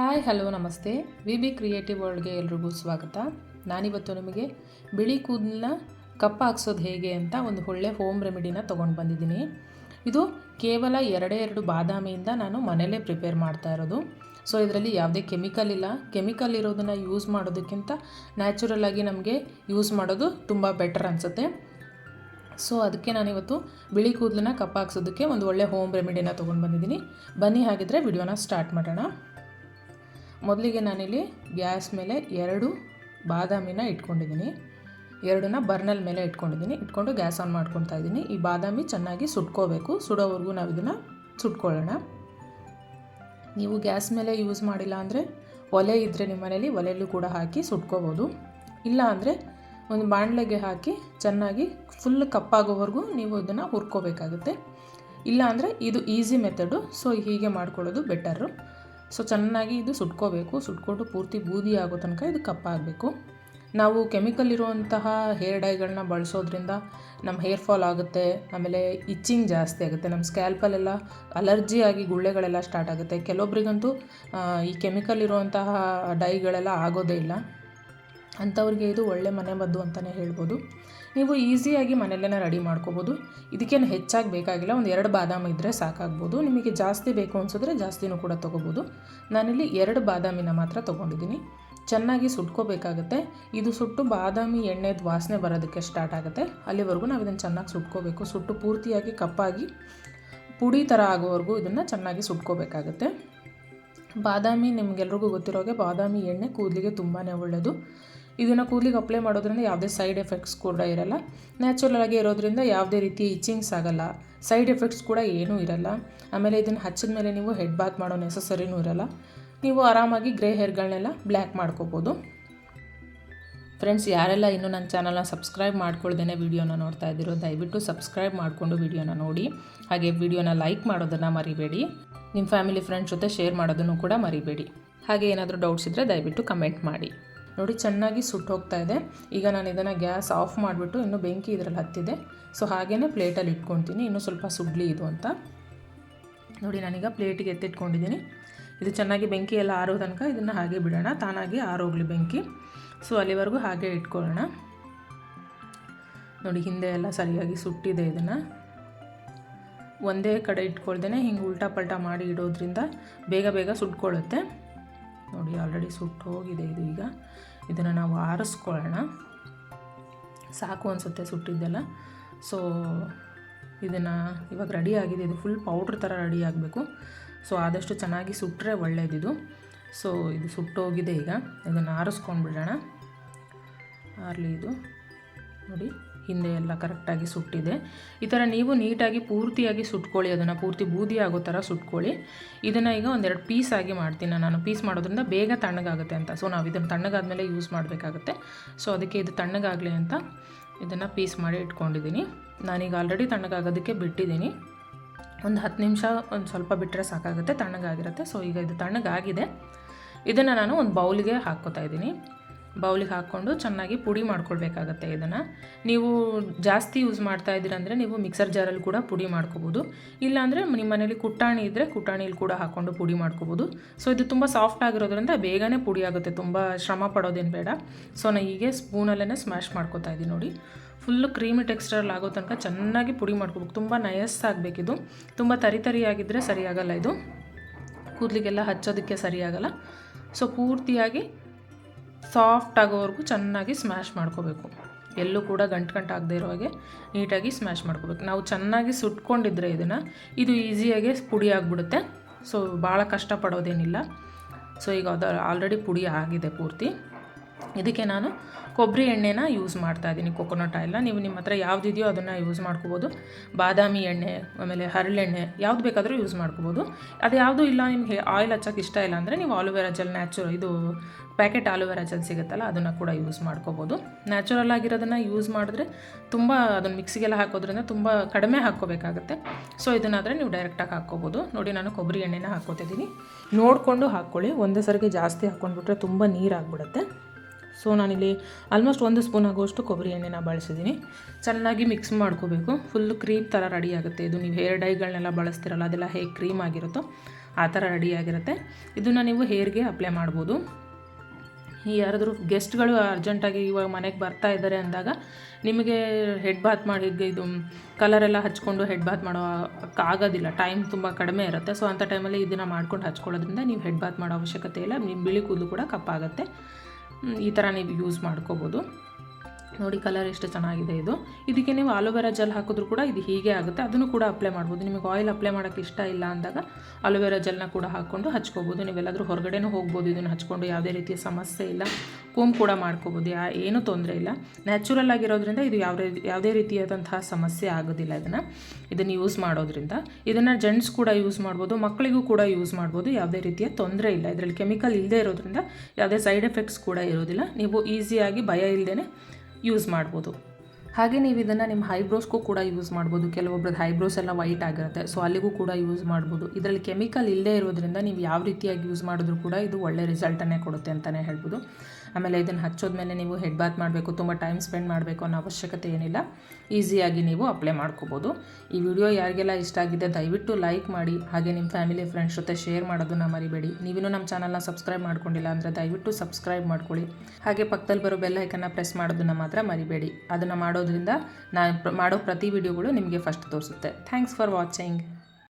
Hi, hello, ನಮಸ್ತೆ. V B creative ವರ್ಲ್ಡ್ಗೆ ಎಲ್ರಿಗೂ ಸ್ವಾಗತ. ನಾನಿವತ್ತು ನಿಮಗೆ ಬಿಳಿ ಕೂದಲನ್ನ ಕಪ್ಪ ಹಾಕ್ಸೋದು ಹೇಗೆ ಅಂತ ಒಂದು ಒಳ್ಳೆ ಹೋಮ್ ರೆಮಿಡಿನ ತೊಗೊಂಡು ಬಂದಿದ್ದೀನಿ. ಇದು ಕೇವಲ ಎರಡೇ ಎರಡು ಬಾದಾಮಿಯಿಂದ ನಾನು ಮನೇಲೇ ಪ್ರಿಪೇರ್ ಮಾಡ್ತಾ ಇರೋದು. ಸೊ, ಇದರಲ್ಲಿ ಯಾವುದೇ ಕೆಮಿಕಲ್ ಇಲ್ಲ. ಕೆಮಿಕಲ್ ಇರೋದನ್ನು ಯೂಸ್ ಮಾಡೋದಕ್ಕಿಂತ ನ್ಯಾಚುರಲ್ ಆಗಿ ನಮಗೆ ಯೂಸ್ ಮಾಡೋದು ತುಂಬ ಬೆಟರ್ ಅನಿಸುತ್ತೆ. ಸೊ, ಅದಕ್ಕೆ ನಾನಿವತ್ತು ಬಿಳಿ ಕೂದಲನ್ನ ಕಪ್ಪಾಕ್ಸೋದಕ್ಕೆ ಒಂದು ಒಳ್ಳೆ ಹೋಮ್ ರೆಮಿಡಿನ ತೊಗೊಂಡು ಬಂದಿದ್ದೀನಿ. ಬನ್ನಿ, ಹಾಗಿದ್ರೆ ವಿಡಿಯೋನ ಸ್ಟಾರ್ಟ್ ಮಾಡೋಣ. ಮೊದಲಿಗೆ ನಾನಿಲ್ಲಿ ಗ್ಯಾಸ್ ಮೇಲೆ ಎರಡು ಬಾದಾಮಿನ ಇಟ್ಕೊಂಡಿದ್ದೀನಿ. ಎರಡನ್ನ ಬರ್ನಲ್ ಮೇಲೆ ಇಟ್ಕೊಂಡಿದ್ದೀನಿ. ಇಟ್ಕೊಂಡು ಗ್ಯಾಸ್ ಆನ್ ಮಾಡ್ಕೊತಾ ಇದ್ದೀನಿ. ಈ ಬಾದಾಮಿ ಚೆನ್ನಾಗಿ ಸುಟ್ಕೋಬೇಕು. ಸುಡೋವರೆಗೂ ನಾವು ಇದನ್ನು ಸುಟ್ಕೊಳ್ಳೋಣ. ನೀವು ಗ್ಯಾಸ್ ಮೇಲೆ ಯೂಸ್ ಮಾಡಿಲ್ಲ ಅಂದರೆ ಒಲೆ ಇದ್ದರೆ ನಿಮ್ಮ ಮನೇಲಿ ಒಲೆಯಲ್ಲೂ ಕೂಡ ಹಾಕಿ ಸುಟ್ಕೋಬೋದು. ಇಲ್ಲ ಅಂದರೆ ಒಂದು ಬಾಣಲೆಗೆ ಹಾಕಿ ಚೆನ್ನಾಗಿ ಫುಲ್ ಕಪ್ಪಾಗೋವರೆಗೂ ನೀವು ಇದನ್ನು ಹುರ್ಕೋಬೇಕಾಗುತ್ತೆ. ಇಲ್ಲ ಅಂದರೆ ಇದು ಈಸಿ ಮೆಥಡು ಸೊ ಹೀಗೆ ಮಾಡ್ಕೊಳ್ಳೋದು ಬೆಟರು ಸೊ ಚೆನ್ನಾಗಿ ಇದು ಸುಟ್ಕೋಬೇಕು. ಸುಟ್ಕೊಂಡು ಪೂರ್ತಿ ಬೂದಿ ಆಗೋ ತನಕ ಇದು ಕಪ್ಪಾಗಬೇಕು. ನಾವು ಕೆಮಿಕಲ್ ಇರುವಂತಹ ಹೇರ್ ಡೈಗಳನ್ನ ಬಳಸೋದ್ರಿಂದ ನಮ್ಮ ಹೇರ್ ಫಾಲ್ ಆಗುತ್ತೆ, ಆಮೇಲೆ ಇಚ್ಚಿಂಗ್ ಜಾಸ್ತಿ ಆಗುತ್ತೆ. ನಮ್ಮ ಸ್ಕ್ಯಾಲ್ಪಲ್ಲೆಲ್ಲ ಅಲರ್ಜಿ ಆಗಿ ಗುಳ್ಳೆಗಳೆಲ್ಲ ಸ್ಟಾರ್ಟ್ ಆಗುತ್ತೆ. ಕೆಲವೊಬ್ರಿಗಂತೂ ಈ ಕೆಮಿಕಲ್ ಇರುವಂತಹ ಡೈಗಳೆಲ್ಲ ಆಗೋದೇ ಇಲ್ಲ. ಅಂಥವ್ರಿಗೆ ಇದು ಒಳ್ಳೆ ಮನೆ ಮದ್ದು ಅಂತಲೇ ಹೇಳ್ಬೋದು. ನೀವು ಈಸಿಯಾಗಿ ಮನೆಯಲ್ಲೇ ರೆಡಿ ಮಾಡ್ಕೋಬೋದು. ಇದಕ್ಕೇನು ಹೆಚ್ಚಾಗಿ ಬೇಕಾಗಿಲ್ಲ. ಒಂದು ಎರಡು ಬಾದಾಮಿ ಇದ್ದರೆ ಸಾಕಾಗ್ಬೋದು. ನಿಮಗೆ ಜಾಸ್ತಿ ಬೇಕು ಅನ್ಸಿದ್ರೆ ಜಾಸ್ತಿನೂ ಕೂಡ ತೊಗೋಬೋದು. ನಾನಿಲ್ಲಿ ಎರಡು ಬಾದಾಮಿನ ಮಾತ್ರ ತೊಗೊಂಡಿದ್ದೀನಿ. ಚೆನ್ನಾಗಿ ಸುಟ್ಕೋಬೇಕಾಗುತ್ತೆ. ಇದು ಸುಟ್ಟು ಬಾದಾಮಿ ಎಣ್ಣೆದು ವಾಸನೆ ಬರೋದಕ್ಕೆ ಸ್ಟಾರ್ಟ್ ಆಗುತ್ತೆ. ಅಲ್ಲಿವರೆಗೂ ನಾವು ಇದನ್ನು ಚೆನ್ನಾಗಿ ಸುಟ್ಕೋಬೇಕು. ಸುಟ್ಟು ಪೂರ್ತಿಯಾಗಿ ಕಪ್ಪಾಗಿ ಪುಡಿ ಥರ ಆಗೋವರೆಗೂ ಇದನ್ನು ಚೆನ್ನಾಗಿ ಸುಟ್ಕೋಬೇಕಾಗುತ್ತೆ. ಬಾದಾಮಿ ನಿಮ್ಗೆಲ್ರಿಗೂ ಗೊತ್ತಿರೋಗೆ ಬಾದಾಮಿ ಎಣ್ಣೆ ಕೂದಲಿಗೆ ತುಂಬಾ ಒಳ್ಳೆಯದು ಇದನ್ನು ಕೂದಲಿಗೆ ಅಪ್ಲೈ ಮಾಡೋದ್ರಿಂದ ಯಾವುದೇ ಸೈಡ್ ಎಫೆಕ್ಟ್ಸ್ ಕೂಡ ಇರಲ್ಲ. ನ್ಯಾಚುರಲ್ ಆಗಿ ಇರೋದ್ರಿಂದ ಯಾವುದೇ ರೀತಿ ಇಚ್ಚಿಂಗ್ಸ್ ಆಗಲ್ಲ. ಸೈಡ್ ಎಫೆಕ್ಟ್ಸ್ ಕೂಡ ಏನೂ ಇರಲ್ಲ. ಆಮೇಲೆ ಇದನ್ನು ಹಚ್ಚಿದ ಮೇಲೆ ನೀವು ಹೆಡ್ ಬಾತ್ ಮಾಡೋ ನೆಸಸರಿನೂ ಇರಲ್ಲ. ನೀವು ಆರಾಮಾಗಿ ಗ್ರೇ ಹೇರ್ಗಳನ್ನೆಲ್ಲ ಬ್ಲ್ಯಾಕ್ ಮಾಡ್ಕೋಬೋದು. ಫ್ರೆಂಡ್ಸ್ ಯಾರೆಲ್ಲ ಇನ್ನೂ ನನ್ನ ಚಾನಲ್ನ ಸಬ್ಸ್ಕ್ರೈಬ್ ಮಾಡ್ಕೊಳ್ದೇ ವಿಡಿಯೋನ ನೋಡ್ತಾ ಇದ್ದೀರೋ, ದಯವಿಟ್ಟು ಸಬ್ಸ್ಕ್ರೈಬ್ ಮಾಡಿಕೊಂಡು ವಿಡಿಯೋನ ನೋಡಿ. ಹಾಗೆ ವಿಡಿಯೋನ ಲೈಕ್ ಮಾಡೋದನ್ನು ಮರಿಬೇಡಿ. ನಿಮ್ಮ ಫ್ಯಾಮಿಲಿ ಫ್ರೆಂಡ್ಸ್ ಜೊತೆ ಶೇರ್ ಮಾಡೋದನ್ನು ಕೂಡ ಮರಿಬೇಡಿ. ಹಾಗೆ ಏನಾದರೂ ಡೌಟ್ಸ್ ಇದ್ದರೆ ದಯವಿಟ್ಟು ಕಮೆಂಟ್ ಮಾಡಿ. ನೋಡಿ, ಚೆನ್ನಾಗಿ ಸುಟ್ಟು ಹೋಗ್ತಾ ಇದೆ. ಈಗ ನಾನು ಇದನ್ನು ಗ್ಯಾಸ್ ಆಫ್ ಮಾಡಿಬಿಟ್ಟು ಇನ್ನೂ ಬೆಂಕಿ ಇದರಲ್ಲಿ ಹತ್ತಿದೆ. ಸೊ ಹಾಗೇ ಪ್ಲೇಟಲ್ಲಿ ಇಟ್ಕೊತೀನಿ ಇನ್ನೂ ಸ್ವಲ್ಪ ಸುಡ್ಲಿ ಇದು ಅಂತ. ನೋಡಿ, ನಾನೀಗ ಪ್ಲೇಟಿಗೆ ಎತ್ತಿಟ್ಕೊಂಡಿದ್ದೀನಿ. ಇದು ಚೆನ್ನಾಗಿ ಬೆಂಕಿ ಎಲ್ಲ ಆರೋ ತನಕ ಇದನ್ನು ಹಾಗೆ ಬಿಡೋಣ. ತಾನಾಗಿ ಆರೋಗ್ಲಿ ಬೆಂಕಿ. ಸೊ ಅಲ್ಲಿವರೆಗೂ ಹಾಗೆ ಇಟ್ಕೊಳ್ಳೋಣ. ನೋಡಿ, ಹಿಂದೆ ಎಲ್ಲ ಸರಿಯಾಗಿ ಸುಟ್ಟಿದೆ ಇದನ್ನು. ಒಂದೇ ಕಡೆ ಇಟ್ಕೊಳ್ದೇ ಹಿಂಗೆ ಉಲ್ಟಾ ಪಲ್ಟಾ ಮಾಡಿ ಇಡೋದ್ರಿಂದ ಬೇಗ ಬೇಗ ಸುಟ್ಕೊಳ್ಳುತ್ತೆ. ನೋಡಿ ಆಲ್ರೆಡಿ ಸುಟ್ಟು ಹೋಗಿದೆ ಇದು ಈಗ. ಇದನ್ನು ನಾವು ಆರಿಸ್ಕೊಳ್ಳೋಣ. ಸಾಕು ಅನಿಸುತ್ತೆ ಸುಟ್ಟಿದ್ದೆಲ್ಲ. ಸೊ ಇದನ್ನು ಇವಾಗ ರೆಡಿ ಆಗಿದೆ. ಇದು ಫುಲ್ ಪೌಡ್ರ್ ಥರ ರೆಡಿ ಆಗಬೇಕು. ಸೊ ಆದಷ್ಟು ಚೆನ್ನಾಗಿ ಸುಟ್ಟರೆ ಒಳ್ಳೆಯದಿದು ಸೊ ಇದು ಸುಟ್ಟೋಗಿದೆ ಈಗ. ಇದನ್ನು ಆರಿಸ್ಕೊಂಡ್ಬಿಡೋಣ. ಆರಲಿ ಇದು. ನೋಡಿ. ಹಿಂದೆ ಎಲ್ಲ ಕರೆಕ್ಟಾಗಿ ಸುಟ್ಟಿದೆ. ಈ ಥರ ನೀವು ನೀಟಾಗಿ ಪೂರ್ತಿಯಾಗಿ ಸುಟ್ಕೊಳ್ಳಿ, ಅದನ್ನು ಪೂರ್ತಿ ಬೂದಿ ಆಗೋ ಥರ ಸುಟ್ಕೊಳ್ಳಿ. ಇದನ್ನು ಈಗ ಒಂದೆರಡು ಪೀಸ್ ಆಗಿ ಮಾಡ್ತೀನಿ ನಾನು. ಪೀಸ್ ಮಾಡೋದ್ರಿಂದ ಬೇಗ ತಣ್ಣಗಾಗುತ್ತೆ ಅಂತ. ಸೊ ನಾವು ಇದನ್ನು ತಣ್ಣಗಾದ್ಮೇಲೆ ಯೂಸ್ ಮಾಡಬೇಕಾಗುತ್ತೆ. ಸೊ ಅದಕ್ಕೆ ಇದು ತಣ್ಣಗಾಗಲಿ ಅಂತ ಇದನ್ನು ಪೀಸ್ ಮಾಡಿ ಇಟ್ಕೊಂಡಿದ್ದೀನಿ ನಾನೀಗ ಆಲ್ರೆಡಿ ತಣ್ಣಗಾಗೋದಕ್ಕೆ ಬಿಟ್ಟಿದ್ದೀನಿ ಒಂದು ಹತ್ತು ನಿಮಿಷ ಒಂದು ಸ್ವಲ್ಪ ಬಿಟ್ಟರೆ ಸಾಕಾಗುತ್ತೆ, ತಣ್ಣಗಾಗಿರುತ್ತೆ. ಸೊ ಈಗ ಇದು ತಣ್ಣಗಾಗಿದೆ. ಇದನ್ನು ನಾನು ಒಂದು ಬೌಲ್ಗೆ ಹಾಕ್ಕೋತಾ ಇದ್ದೀನಿ ಬೌಲಿಗೆ ಹಾಕ್ಕೊಂಡು ಚೆನ್ನಾಗಿ ಪುಡಿ ಮಾಡ್ಕೊಳ್ಬೇಕಾಗತ್ತೆ ಇದನ್ನು. ನೀವು ಜಾಸ್ತಿ ಯೂಸ್ ಮಾಡ್ತಾ ಇದ್ದೀರಂದರೆ ನೀವು ಮಿಕ್ಸರ್ ಜಾರಲ್ಲಿ ಕೂಡ ಪುಡಿ ಮಾಡ್ಕೋಬೋದು. ಇಲ್ಲಾಂದರೆ ನಿಮ್ಮ ಮನೇಲಿ ಕುಟ್ಟಾಣಿ ಇದ್ದರೆ ಕುಟ್ಟಾಣಿಲಿ ಕೂಡ ಹಾಕ್ಕೊಂಡು ಪುಡಿ ಮಾಡ್ಕೋಬೋದು. ಸೊ ಇದು ತುಂಬ ಸಾಫ್ಟ್ ಆಗಿರೋದ್ರಿಂದ ಬೇಗನೆ ಪುಡಿ ಆಗುತ್ತೆ. ತುಂಬ ಶ್ರಮ ಪಡೋದೇನು ಬೇಡ. ಸೊ ನಾನು ಹೀಗೆ ಸ್ಪೂನಲ್ಲೇ ಸ್ಮ್ಯಾಶ್ ಮಾಡ್ಕೋತಾ ಇದ್ದೀನಿ ನೋಡಿ. ಫುಲ್ಲು ಕ್ರೀಮಿ ಟೆಕ್ಸ್ಚರಲ್ಲಿ ಆಗೋ ತನಕ ಚೆನ್ನಾಗಿ ಪುಡಿ ಮಾಡ್ಕೋಬೇಕು. ತುಂಬ ನಯಸ್ಸಾಗಬೇಕಿದು ತುಂಬ ತರಿ ತರಿಯಾಗಿದ್ದರೆ ಸರಿಯಾಗಲ್ಲ ಇದು. ಕೂದಲಿಗೆಲ್ಲ ಹಚ್ಚೋದಕ್ಕೆ ಸರಿಯಾಗಲ್ಲ. ಸೊ ಪೂರ್ತಿಯಾಗಿ ಸಾಫ್ಟ್ ಆಗೋವರೆಗೂ ಚೆನ್ನಾಗಿ ಸ್ಮ್ಯಾಶ್ ಮಾಡ್ಕೋಬೇಕು. ಎಲ್ಲೂ ಕೂಡ ಗಂಟು ಗಂಟು ಆಗದೆ ಇರೋ ಹಾಗೆ ನೀಟಾಗಿ ಸ್ಮ್ಯಾಶ್ ಮಾಡ್ಕೋಬೇಕು. ನಾವು ಚೆನ್ನಾಗಿ ಸುಟ್ಕೊಂಡಿದ್ರೆ ಇದನ್ನು ಇದು ಈಸಿಯಾಗಿ ಪುಡಿ ಆಗಿಬಿಡುತ್ತೆ. ಸೊ, ಭಾಳ ಕಷ್ಟಪಡೋದೇನಿಲ್ಲ. ಸೊ, ಈಗ ಅದು ಆಲ್ರೆಡಿ ಪುಡಿ ಆಗಿದೆ ಪೂರ್ತಿ. ಇದಕ್ಕೆ ನಾನು ಕೊಬ್ಬರಿ ಎಣ್ಣೆನ ಯೂಸ್ ಮಾಡ್ತಾ ಇದ್ದೀನಿ ಕೊಕೊನಟ್ ಆಯಿಲ್ನ ನೀವು ನಿಮ್ಮ ಹತ್ರ ಯಾವುದಿದೆಯೋ ಅದನ್ನು ಯೂಸ್ ಮಾಡ್ಕೋಬೋದು. ಬಾದಾಮಿ ಎಣ್ಣೆ, ಆಮೇಲೆ ಹರಳೆಣ್ಣೆ ಯಾವ್ದು ಬೇಕಾದರೂ ಯೂಸ್ ಮಾಡ್ಕೋಬೋದು. ಅದು ಯಾವುದೂ ಇಲ್ಲ, ನಿಮಗೆ ಆಯಿಲ್ ಹಚ್ಚೋಕ್ಕೆ ಇಷ್ಟ ಇಲ್ಲ ಅಂದರೆ ನೀವು ಆಲೋವೆರಾ ಜೆಲ್ ನ್ಯಾಚುರಲ್ ಇದು ಪ್ಯಾಕೆಟ್ ಆಲೋವೆರಾ ಜೆಲ್ ಸಿಗುತ್ತಲ್ಲ, ಅದನ್ನು ಕೂಡ ಯೂಸ್ ಮಾಡ್ಕೋಬೋದು. ನ್ಯಾಚುರಲ್ ಆಗಿರೋದನ್ನು ಯೂಸ್ ಮಾಡಿದ್ರೆ ತುಂಬ ಅದನ್ನು ಮಿಕ್ಸಿಗೆಲ್ಲ ಹಾಕೋದ್ರಿಂದ ತುಂಬ ಕಡಿಮೆ ಹಾಕ್ಕೋಬೇಕಾಗುತ್ತೆ. ಸೊ ಇದನ್ನಾದರೆ ನೀವು ಡೈರೆಕ್ಟಾಗಿ ಹಾಕ್ಕೋಬೋದು. ನೋಡಿ, ನಾನು ಕೊಬ್ಬರಿ ಎಣ್ಣೆನ ಹಾಕ್ಕೋತಿದ್ದೀನಿ. ನೋಡಿಕೊಂಡು ಹಾಕ್ಕೊಳ್ಳಿ. ಒಂದೇ ಸರಿಗೆ ಜಾಸ್ತಿ ಹಾಕ್ಕೊಂಡ್ಬಿಟ್ರೆ ತುಂಬ ನೀರಾಗ್ಬಿಡುತ್ತೆ ಸೊ ನಾನಿಲ್ಲಿ ಆಲ್ಮೋಸ್ಟ್ ಒಂದು ಸ್ಪೂನ್ ಆಗುವಷ್ಟು ಕೊಬ್ಬರಿ ಎಣ್ಣೆನ ಬಳಸಿದ್ದೀನಿ ಚೆನ್ನಾಗಿ ಮಿಕ್ಸ್ ಮಾಡ್ಕೋಬೇಕು. ಫುಲ್ ಕ್ರೀಮ್ ಥರ ರೆಡಿ ಆಗುತ್ತೆ. ಇದು ನೀವು ಹೇರ್ ಡೈಗಳನ್ನೆಲ್ಲ ಬಳಸ್ತಿರಲ್ಲ, ಅದೆಲ್ಲ ಹೇಗೆ ಕ್ರೀಮ್ ಆಗಿರುತ್ತೋ ಆ ಥರ ರೆಡಿಯಾಗಿರುತ್ತೆ ಇದನ್ನು ನೀವು ಹೇರ್ಗೆ ಅಪ್ಲೈ ಮಾಡ್ಬೋದು. ಯಾರಾದರೂ ಗೆಸ್ಟ್ಗಳು ಅರ್ಜೆಂಟಾಗಿ ಇವಾಗ ಮನೆಗೆ ಬರ್ತಾ ಇದ್ದಾರೆ ಅಂದಾಗ ನಿಮಗೆ ಹೆಡ್ ಬಾತ್ ಮಾಡಿ ಇದು ಕಲರೆಲ್ಲ ಹಚ್ಕೊಂಡು ಹೆಡ್ ಬಾತ್ ಮಾಡೋ ಆಗೋದಿಲ್ಲ. ಟೈಮ್ ತುಂಬ ಕಡಿಮೆ ಇರುತ್ತೆ. ಸೊ ಅಂಥ ಟೈಮಲ್ಲಿ ಇದನ್ನು ಮಾಡ್ಕೊಂಡು ಹಚ್ಕೊಳ್ಳೋದ್ರಿಂದ ನೀವು ಹೆಡ್ ಬಾತ್ ಮಾಡೋ ಅವಶ್ಯಕತೆ ಇಲ್ಲ. ನಿಮ್ಮ ಬಿಳಿ ಕೂದಲು ಕೂಡ ಕಪ್ಪಾಗುತ್ತೆ. ಈ ಥರ ನೀವು ಯೂಸ್ ಮಾಡ್ಕೋಬೋದು. ನೋಡಿ ಕಲರ್ ಎಷ್ಟು ಚೆನ್ನಾಗಿದೆ ಇದು. ಇದಕ್ಕೆ ನೀವು ಆಲೋವೆರಾ ಜೆಲ್ ಹಾಕಿದ್ರು ಕೂಡ ಇದು ಹೀಗೆ ಆಗುತ್ತೆ. ಅದನ್ನು ಕೂಡ ಅಪ್ಲೈ ಮಾಡ್ಬೋದು. ನಿಮಗೆ ಆಯಿಲ್ ಅಪ್ಲೈ ಮಾಡೋಕ್ಕೆ ಇಷ್ಟ ಇಲ್ಲ ಅಂದಾಗ ಆಲೋವೆರಾ ಜೆಲ್ನ ಕೂಡ ಹಾಕ್ಕೊಂಡು ಹಚ್ಕೋಬೋದು. ನೀವೆಲ್ಲಾದರೂ ಹೊರಗಡೆನೂ ಹೋಗ್ಬೋದು. ಇದನ್ನು ಹಚ್ಕೊಂಡು ಯಾವುದೇ ರೀತಿಯ ಸಮಸ್ಯೆ ಇಲ್ಲ. ಕೂಮ್ ಕೂಡ ಮಾಡ್ಕೋಬೋದು. ಯಾ ಏನೂ ತೊಂದರೆ ಇಲ್ಲ. ನ್ಯಾಚುರಲ್ ಆಗಿರೋದ್ರಿಂದ ಇದು ಯಾವುದೇ ಯಾವುದೇ ರೀತಿಯಾದಂತಹ ಸಮಸ್ಯೆ ಆಗೋದಿಲ್ಲ ಇದನ್ನು. ಇದನ್ನು ಯೂಸ್ ಮಾಡೋದ್ರಿಂದ. ಇದನ್ನು ಜೆಂಟ್ಸ್ ಕೂಡ ಯೂಸ್ ಮಾಡ್ಬೋದು. ಮಕ್ಕಳಿಗೂ ಕೂಡ ಯೂಸ್ ಮಾಡ್ಬೋದು. ಯಾವುದೇ ರೀತಿಯ ತೊಂದರೆ ಇಲ್ಲ. ಇದರಲ್ಲಿ ಕೆಮಿಕಲ್ ಇಲ್ಲದೆ ಇರೋದ್ರಿಂದ ಯಾವುದೇ ಸೈಡ್ ಎಫೆಕ್ಟ್ಸ್ ಕೂಡ ಇರೋದಿಲ್ಲ. ನೀವು ಈಸಿಯಾಗಿ ಭಯ ಇಲ್ಲದೇ ಯೂಸ್ ಮಾಡ್ಬೋದು. ಹಾಗೆ ನೀವು ಇದನ್ನು ನಿಮ್ಮ ಹೈಬ್ರೋಸ್ಗೂ ಕೂಡ ಯೂಸ್ ಮಾಡ್ಬೋದು. ಕೆಲವೊಬ್ರದ್ದು ಹೈಬ್ರೋಸ್ ಎಲ್ಲ ವೈಟ್ ಆಗಿರುತ್ತೆ. ಸೊ ಅಲ್ಲಿಗೂ ಕೂಡ ಯೂಸ್ ಮಾಡ್ಬೋದು. ಇದರಲ್ಲಿ ಕೆಮಿಕಲ್ ಇಲ್ಲದೇ ಇರೋದ್ರಿಂದ ನೀವು ಯಾವ ರೀತಿಯಾಗಿ ಯೂಸ್ ಮಾಡಿದ್ರು ಕೂಡ ಇದು ಒಳ್ಳೆ ರಿಸಲ್ಟನ್ನೇ ಕೊಡುತ್ತೆ ಅಂತಲೇ ಹೇಳ್ಬೋದು. ಆಮೇಲೆ ಇದನ್ನು ಹಚ್ಚೋದ್ಮೇಲೆ ನೀವು ಹೆಡ್ ಬಾತ್ ಮಾಡಬೇಕು, ತುಂಬ ಟೈಮ್ ಸ್ಪೆಂಡ್ ಮಾಡಬೇಕು ಅನ್ನೋ ಅವಶ್ಯಕತೆ ಏನಿಲ್ಲ. ಈಸಿಯಾಗಿ ನೀವು ಅಪ್ಲೈ ಮಾಡ್ಕೋಬೋದು. ಈ ವಿಡಿಯೋ ಯಾರಿಗೆಲ್ಲ ಇಷ್ಟ ಆಗಿದೆ ದಯವಿಟ್ಟು ಲೈಕ್ ಮಾಡಿ. ಹಾಗೆ ನಿಮ್ಮ ಫ್ಯಾಮಿಲಿ ಫ್ರೆಂಡ್ಸ್ ಜೊತೆ ಶೇರ್ ಮಾಡೋದನ್ನ ಮರಿಬೇಡಿ. ನೀವಿನ್ನೂ ನಮ್ಮ ಚಾನಲ್ನ ಸಬ್ಸ್ಕ್ರೈಬ್ ಮಾಡ್ಕೊಂಡಿಲ್ಲ ಅಂದರೆ ದಯವಿಟ್ಟು ಸಬ್ಸ್ಕ್ರೈಬ್ ಮಾಡ್ಕೊಳ್ಳಿ. ಹಾಗೆ ಪಕ್ಕದಲ್ಲಿ ಬರೋ ಬೆಲ್ ಐಕನ್ನ ಪ್ರೆಸ್ ಮಾಡೋದನ್ನ ಮಾತ್ರ ಮರಿಬೇಡಿ. ಅದನ್ನು ಮಾಡೋದ್ರಿಂದ ನಾನು ಮಾಡೋ ಪ್ರತಿ ವಿಡಿಯೋಗಳು ನಿಮಗೆ ಫಸ್ಟ್ ತೋರಿಸುತ್ತೆ. Thanks for watching